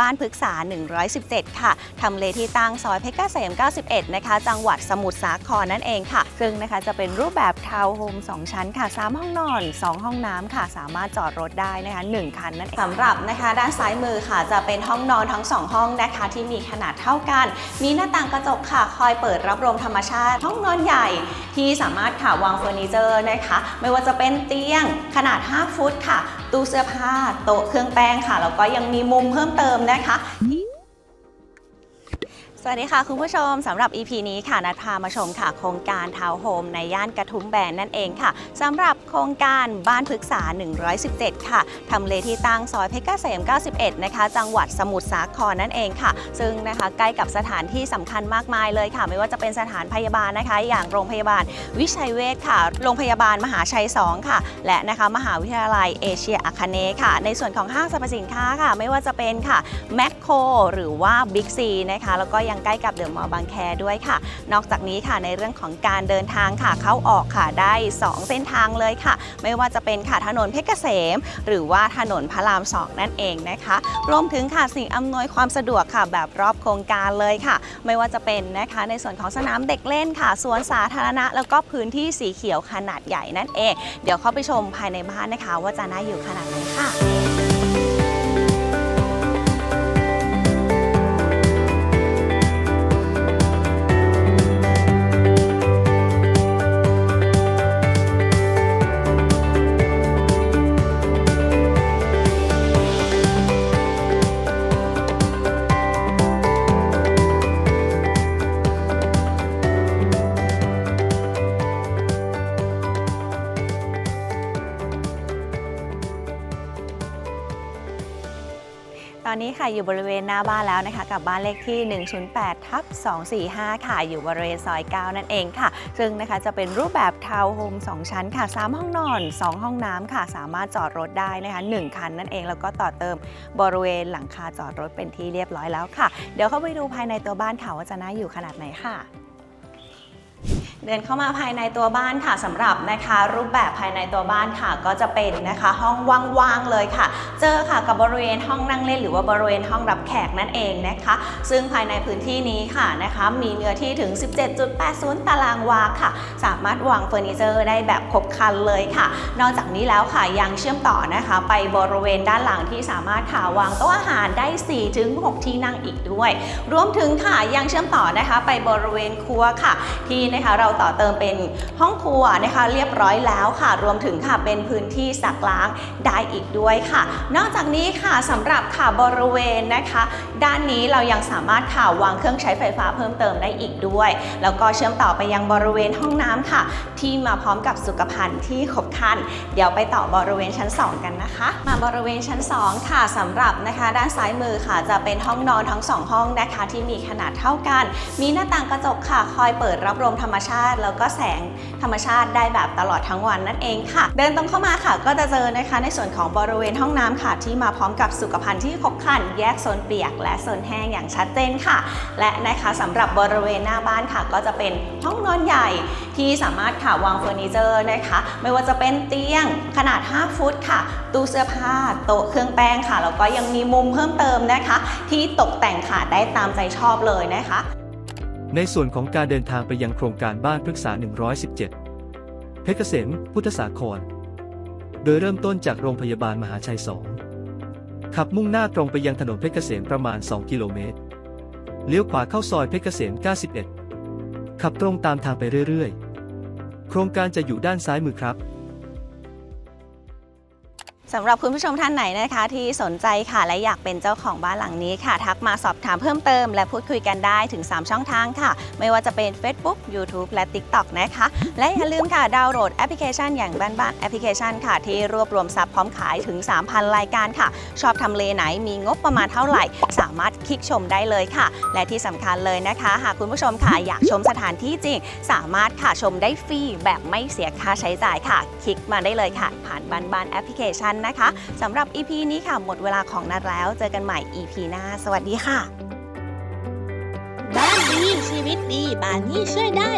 บ้านพฤกษา 117 ค่ะ ทำเลที่ตั้งซอยเพชรเกษม 91 นะคะ จังหวัดสมุทรสาครนั่นเองค่ะ ซึ่งนะคะจะเป็นรูปแบบทาวน์โฮม 2 ชั้นค่ะ 3 ห้องนอน 2 ห้องน้ำค่ะ สามารถจอดรถได้นะคะ 1 คันนั่นเองสำหรับนะคะ ด้านซ้ายมือค่ะ จะเป็นห้องนอนทั้ง 2 ห้องนะคะ ที่มีขนาดเท่ากัน มีหน้าต่างกระจกค่ะ คอยเปิดรับลมธรรมชาติ ห้องนอนใหญ่ที่สามารถค่ะวางเฟอร์นิเจอร์นะคะ ไม่ว่าจะเป็นเตียงขนาด 5 ฟุตค่ะ ตู้เสื้อผ้าโต๊ะเครื่องแป้งค่ะแล้วก็ยังมีมุมเพิ่มเติมนะคะ สวัสดีค่ะ คุณผู้ชมสำหรับ EP นี้ค่ะนัดพามาชมค่ะ โครงการทาวน์โฮมในย่านกระทุ่มแบนนั่นเองค่ะสำหรับโครงการบ้านพฤกษา 117 ค่ะทำเลที่ตั้งซอยเพชรเกษม 91 นะคะ จังหวัดสมุทรสาครนั่นเองค่ะ ซึ่งนะคะใกล้กับสถานที่สำคัญมากมายเลยค่ะ ไม่ว่าจะเป็นสถานพยาบาลนะคะ อย่างโรงพยาบาลวิชัยเวชค่ะ โรงพยาบาลมหาชัย 2 ค่ะ และนะคะมหาวิทยาลัยเอเชียอาคเนย์ค่ะ ในส่วนของห้างสรรพสินค้าค่ะ ไม่ว่าจะเป็นค่ะแมคโครหรือว่าบิ๊กซีนะคะแล้วก็ยงใกล้กับเดอะมอลล์บางแคด้วยค่ะ นอกจากนี้ค่ะในเรื่องของการเดินทางค่ะเข้าออกค่ะได้ 2 เส้นทางเลยค่ะ ไม่ว่าจะเป็นค่ะถนนเพชรเกษม หรือว่าถนนพระรามสองนั่นเองนะคะรวมถึงค่ะสิ่งอำนวยความสะดวกค่ะแบบรอบโครงการเลยค่ะ ไม่ว่าจะเป็นนะคะในส่วนของสนามเด็กเล่นค่ะสวนสาธารณะ แล้วก็พื้นที่สีเขียวขนาดใหญ่นั่นเอง เดี๋ยวเข้าไปชมภายในบ้านนะคะ ว่าจะน่าอยู่ขนาดไหนค่ะ อนนี้ค่ะอยู่บริเวณหน้าบ้านแล้วนะคะกับบ้านเลขที่ 108ทับ245 ค่ะ อยู่บริเวณซอย 9 นั่นเองค่ะ ซึ่งนะคะจะเป็นรูปแบบทาวน์โฮม2 ชั้นค่ะ 3 ห้องนอน 2 ห้องน้ำค่ะ สามารถจอดรถได้นะคะ 1 คันนั่นเอง แล้วก็ต่อเติมบริเวณหลังคาจอดรถเป็นที่เรียบร้อยแล้วค่ะ เดี๋ยวเข้าไปดูภายในตัวบ้านค่ะว่าจะน่าอยู่ขนาดไหนค่ะ เดินเข้ามาภายในตัวบ้านค่ะสำหรับนะคะรูปแบบภายในตัวบ้านค่ะก็จะเป็นนะคะห้องว่างๆเลยค่ะ เจอค่ะกับบริเวณห้องนั่งเล่นหรือว่าบริเวณห้องรับแขกนั่นเองนะคะ ซึ่งภายในพื้นที่นี้ค่ะนะคะมีเนื้อที่ถึง 17.80 ตารางวาค่ะ สามารถวางเฟอร์นิเจอร์ได้แบบครบครันเลยค่ะ นอกจากนี้แล้วค่ะยังเชื่อมต่อนะคะ ไปบริเวณด้านหลังที่สามารถค่ะวางโต๊ะอาหารได้ 4-6 ที่นั่งอีกด้วย รวมถึงค่ะยังเชื่อมต่อนะคะไปบริเวณครัวค่ะ ที่นะคะเราต่อเติมเป็นห้องครัวนะคะเรียบร้อยแล้วค่ะ รวมถึงค่ะเป็นพื้นที่สักล้างได้อีกด้วยค่ะ นอกจากนี้ค่ะสำหรับค่ะบริเวณนะคะ ด้านนี้เรายังสามารถค่ะวางเครื่องใช้ไฟฟ้าเพิ่มเติมได้อีกด้วย แล้วก็เชื่อมต่อไปยังบริเวณห้องน้ำค่ะ ที่มาพร้อมกับสุขภัณฑ์ที่ครบครัน เดี๋ยวไปต่อบริเวณชั้น 2 กันนะคะ มาบริเวณชั้น 2 ค่ะสำหรับนะคะ ด้านซ้ายมือค่ะจะเป็นห้องนอนทั้ง 2 ห้องนะคะ ที่มีขนาดเท่ากัน มีหน้าต่างกระจกค่ะ คอยเปิดรับลมธรรมชาติแล้วก็แสงธรรมชาติได้แบบตลอดทั้งวันนั่นเองค่ะ เดินตรงเข้ามาค่ะ ก็จะเจอนะคะในส่วนของบริเวณห้องน้ำค่ะ ที่มาพร้อมกับสุขภัณฑ์ที่ครบครันแยกโซนเปียก และโซนแห้งอย่างชัดเจนค่ะ และนะคะสำหรับบริเวณหน้าบ้านค่ะ ก็จะเป็นห้องนอนใหญ่ที่สามารถค่ะวางเฟอร์นิเจอร์นะคะ ไม่ว่าจะเป็นเตียงขนาด 5 ฟุตค่ะ ตู้เสื้อผ้า โต๊ะเครื่องแป้งค่ะแล้วก็ยังมีมุมเพิ่มเติมนะคะ ที่ตกแต่งค่ะได้ตามใจชอบเลยนะคะ ในส่วนของการเดินทางไปยังโครงการบ้านพฤกษา 117 เพชรเกษม พุทธสาคร โดยเริ่มต้นจากโรงพยาบาลมหาชัย 2 ขับมุ่งหน้าตรงไปยังถนนเพชรเกษมประมาณ 2 กิโลเมตร เลี้ยวขวาเข้าซอยเพชรเกษม 91 ขับตรงตามทางไปเรื่อยๆ โครงการจะอยู่ด้านซ้ายมือครับ สำหรับคุณผู้ชมท่านไหนนะคะ ที่สนใจค่ะและอยากเป็นเจ้าของบ้านหลังนี้ค่ะ ทักมาสอบถามเพิ่มเติม และพูดคุยกันได้ถึง 3 ช่องทางค่ะ ไม่ว่าจะเป็น Facebook YouTube และ TikTok นะคะ และอย่าลืมค่ะดาวน์โหลดแอปพลิเคชันอย่างบ้านบ้านแอปพลิเคชันค่ะ ที่รวบรวมซับพร้อมขายถึง 3,000 รายการค่ะ ชอบทำเลไหนมีงบประมาณเท่าไหร่ สามารถคลิกชมได้เลยค่ะ และที่สำคัญเลยนะคะ หากคุณผู้ชมค่ะอยากชมสถานที่จริง สามารถค่ะชมได้ฟรีแบบไม่เสียค่าใช้จ่ายค่ะ คลิกมาได้เลยค่ะ ผ่านบ้านบ้านแอปพลิเคชันนะคะสำหรับ EP นี้ค่ะ หมดเวลาของนัดแล้ว เจอกันใหม่ EP หน้า สวัสดีค่ะ บ้านดีชีวิตดีบ้านนี้ช่วยได้